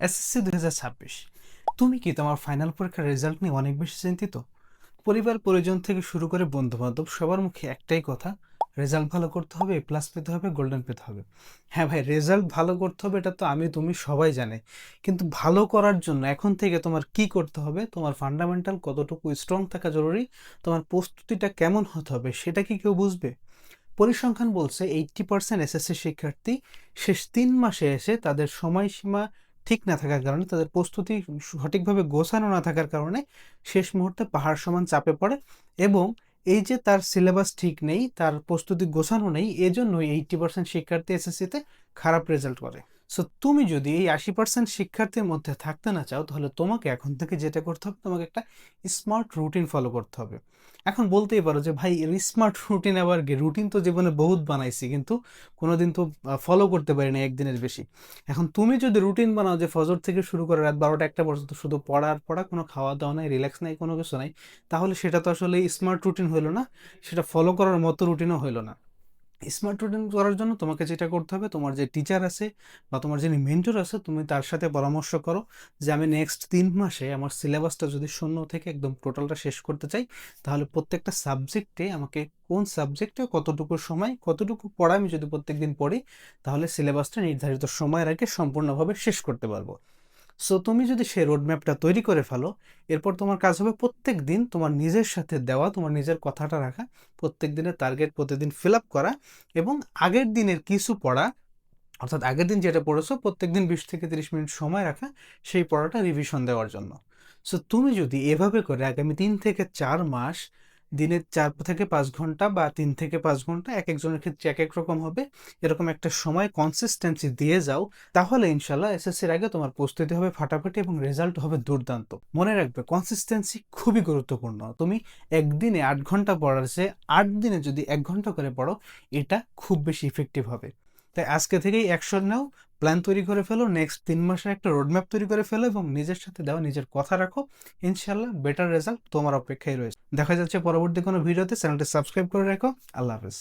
SSC দুই হাজার ছাব্বিশ। তুমি কি তোমার ফাইনাল পরীক্ষার রেজাল্ট নিয়ে অনেক বেশি চিন্তিত? পরিবার, পরিজন থেকে শুরু করে বন্ধু বান্ধব সবার মুখে একটাই কথা রেজাল্ট ভালো করতে হবে এ প্লাস পেতে হবে গোল্ডেন পেতে হবে। হ্যাঁ ভাই রেজাল্ট ভালো করতে হবে, এটা তো আমি, তুমি সবাই জানে। কিন্তু ভালো করার জন্য এখন থেকে তোমার কি করতে হবে? তোমার ফান্ডামেন্টাল কতটুকু স্ট্রং থাকা জরুরি? তোমার প্রস্তুতিটা কেমন হতে হবে? সেটা কি কেউ বুঝবে? পরিসংখ্যান বলছে এইট্টি পার্সেন্ট এসএসসি শিক্ষার্থী শেষ তিন মাসে এসে তাদের সময়সীমা ঠিক না থাকার কারণে, তাদের প্রস্তুতি সঠিকভাবে গোছানো না থাকার কারণে শেষ মুহূর্তে পাহাড় সমান চাপে পড়ে এবং এই যে তার সিলেবাস ঠিক নেই, তার প্রস্তুতি গোছানো নেই, এজন্যই এইটটি পার্সেন্ট শিক্ষার্থী এসএসসিতে খারাপ রেজাল্ট করে। সো তুমি যদি এই আশি পার্সেন্ট শিক্ষার্থীর মধ্যে থাকতে না চাও, তাহলে তোমাকে এখন থেকে যেটা করতে হবে, তোমাকে একটা স্মার্ট রুটিন ফলো করতে হবে। এখন বলতেই পারো যে, ভাই স্মার্ট রুটিন আবার কি? রুটিন তো জীবনে বহুত বানাইছি, কিন্তু কোনোদিন তো ফলো করতে পারি না একদিনের বেশি। এখন তুমি যদি রুটিন বানাও যে, ফজর থেকে শুরু করে রাত বারোটা একটা পর্যন্ত শুধু পড়ার পড়া, কোনো খাওয়া দাওয়া নাই রিল্যাক্স নাই, কোনো কিছু নাই, তাহলে সেটা তো আসলে স্মার্ট রুটিন হইল না, সেটা ফলো করার মতো রুটিনও হইল না। স্মার্ট রুটিন করার জন্য তোমাকে যেটা করতে হবে, তোমার যে টিচার আছে বা তোমার যিনি মেন্টর আছে, তুমি তার সাথে পরামর্শ করো যে আমি নেক্সট তিন মাসে আমার সিলেবাসটা যদি শূন্য থেকে একদম টোটালটা শেষ করতে চাই, তাহলে প্রত্যেকটা সাবজেক্টে আমাকে কোন সাবজেক্টে কতটুকু সময়, কতটুকু পড়া আমি যদি প্রত্যেক দিন পড়ি, তাহলে সিলেবাসটা নির্ধারিত সময়ের আগে সম্পূর্ণভাবে শেষ করতে পারব। সো তুমি যদি সেই রোডম্যাপটা তৈরি করে ফেলো, এরপর তোমার কাজ হবে প্রত্যেক দিন তোমার নিজের সাথে দেওয়া, তোমার নিজের কথাটা রাখা প্রত্যেক দিনের টার্গেট প্রতিদিন ফিল আপ করা এবং আগের দিনের কিছু পড়া, অর্থাৎ আগের দিন যেটা পড়েছো প্রত্যেক দিন বিশ থেকে তিরিশ মিনিট সময় রাখা, সেই পড়াটা রিভিশন দেওয়ার জন্য। সো তুমি যদি এভাবে করে আগামী তিন থেকে চার মাস দিনের চার থেকে পাঁচ ঘণ্টা বা তিন থেকে পাঁচ ঘণ্টা এক একজনের ক্ষেত্রে এক এক রকম হবে। এরকম একটা সময় কনসিস্টেন্সি দিয়ে যাও, তাহলে ইনশাল্লাহ এসএসসির আগে তোমার প্রস্তুতি হবে ফাটাফাটি এবং রেজাল্ট হবে দুর্দান্ত। মনে রাখবে কনসিস্টেন্সি খুবই গুরুত্বপূর্ণ। তুমি একদিনে আট ঘণ্টা পড়ার চেয়ে আট দিনে যদি এক ঘণ্টা করে পড়ো, এটা খুব বেশি ইফেক্টিভ হবে। তাই আজকে থেকেই অ্যাকশন নাও প্ল্যান তৈরি করে ফেলো নেক্সট তিন মাসের একটা রোডম্যাপ তৈরি করে ফেলো এবং নিজের সাথে দেওয়া নিজের কথা রাখো। ইনশাল্লাহ বেটার রেজাল্ট তোমার অপেক্ষায় রয়েছে। দেখা যাচ্ছে পরবর্তী কোনো ভিডিওতে চ্যানেলটি সাবস্ক্রাইব করে রাখো। আল্লাহ হাফেজ।